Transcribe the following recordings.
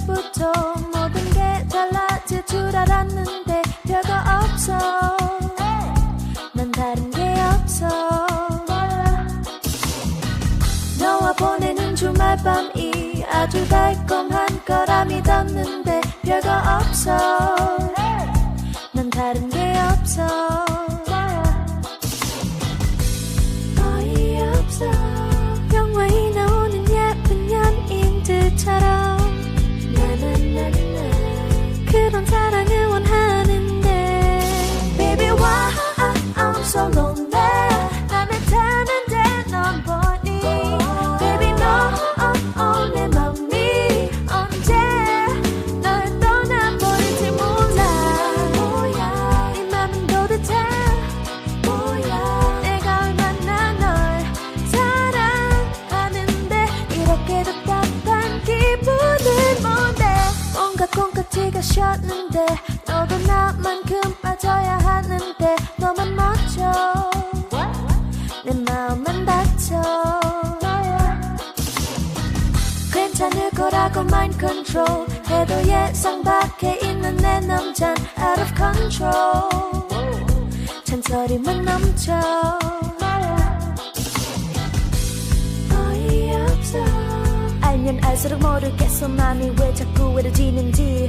때부터 모든 게 달라질 줄 알았는데 별거 없어. 난 다른 게 없어. 너와 보내는 주말 밤이 아주 달콤한 거라 믿었는데 별거 없어 셨는데 너도 나만큼 빠져야 하는데 너만 멋져 내 마음만 다쳐. 괜찮을 거라고 mind control. 해도 예상 밖에 있는 내 남잔 out of control. 잔소리만 넘쳐. 어이없어. 알면 알수록 모르겠어. 맘이 왜 자꾸 외로지는지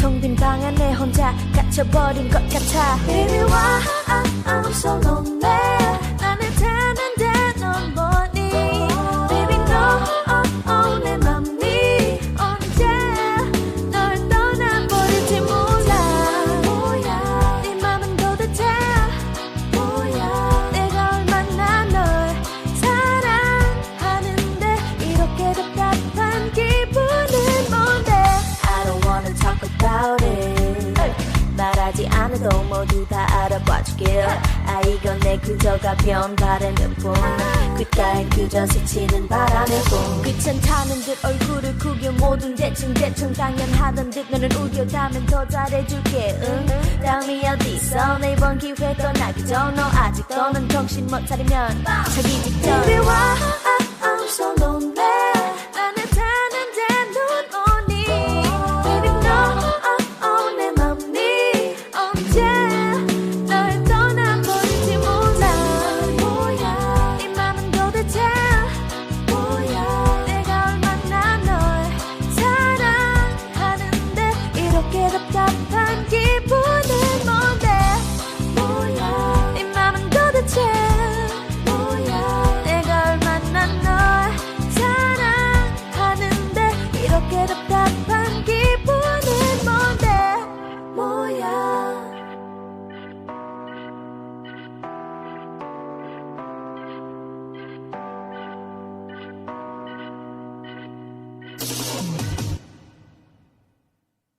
텅빈 방 안에 혼자 갇혀버린 것 같아 Baby why I'm so lonely 않아도 모두 다 알아봐주길 아 이건 내 그저 가벼운 바람일 뿐 귓가엔 그저 스치는 바람일 뿐 귀찮다는 듯 얼굴을 구겨 모든 대충 대충 당연하던 듯 너를 우겨 다면 더 잘해줄게 응? 다음이 어딨어 내 이번 기회 떠나기 전너 아직도 넌 정신 못 차리면 자기 직전